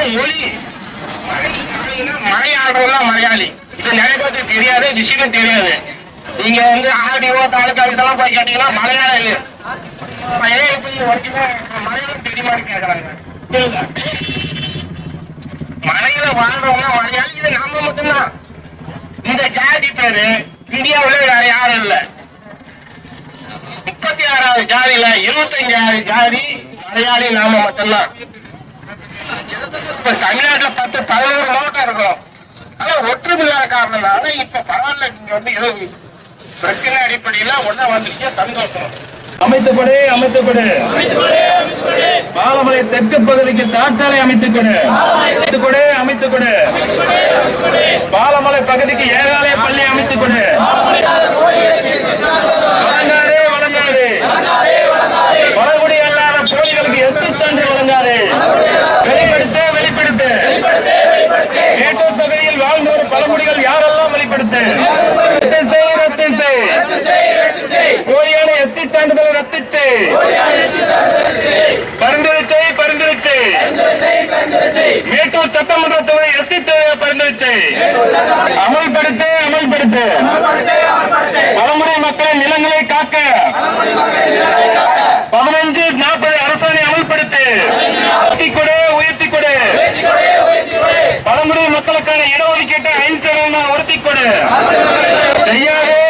பேசும் மொழி. மலையாளி. இது நிறைய பேருக்கு தெரியாது விஷயம் தெரியாது. நீங்க வந்து ஆடியோ தாலுக்கா ஆஃபீஸ் போய் கேட்டீங்கன்னா மலையாளி பையன் மலையாளம் தெரியுமான்னு கேட்கறாங்க மலையில வாழ்றவங்க மலையாளி இது நாம மட்டும்தான். இந்த ஜாதி பேரு இந்தியாவுல வேற யாரும் இல்ல. முப்பத்தி ஆறாவது ஜாதியில இருபத்தஞ்சாவது ஜாதி மலையாளி நாம மட்டும்தான். இப்ப தமிழ்நாட்டுல பத்து பதினோரு மாவட்டம் இருக்கும். ஆனா ஒற்றுமை இல்லாத காரணம்னால இப்ப பரவாயில்ல நீங்க வந்து ஏதோ பிரச்சனை அடிப்படையில ஒண்ணா வந்திருக்கீங்க சந்தோஷம். அமைத்துக்கொடு அமைத்துக்கொடு. பாலமலை தெற்கு பகுதிக்கு தாட்சாலை அமைத்துக்கொடு. அமைத்துக்கொடு அமைத்துக்கொடு. பாலமலை பகுதிக்கு ஏகாலய சான்றிதழை ரத்து செய் மேட்டூர் சட்டமன்ற தொகுதி எஸ்டி பரிந்துரை செய் அமல்படுத்து அமல்படுத்து. பழங்குடி மக்களின் நிலங்களை காக்க. பதினஞ்சு நாற்பது அரசாணை அமல்படுத்து. உயர்த்தி கொடு உயர்த்தி கொடு பழங்குடி மக்களுக்கான இடஒதுக்கீட்டை ஐந்து சதவீதம் உறுத்தி கொடு செய்யாதே.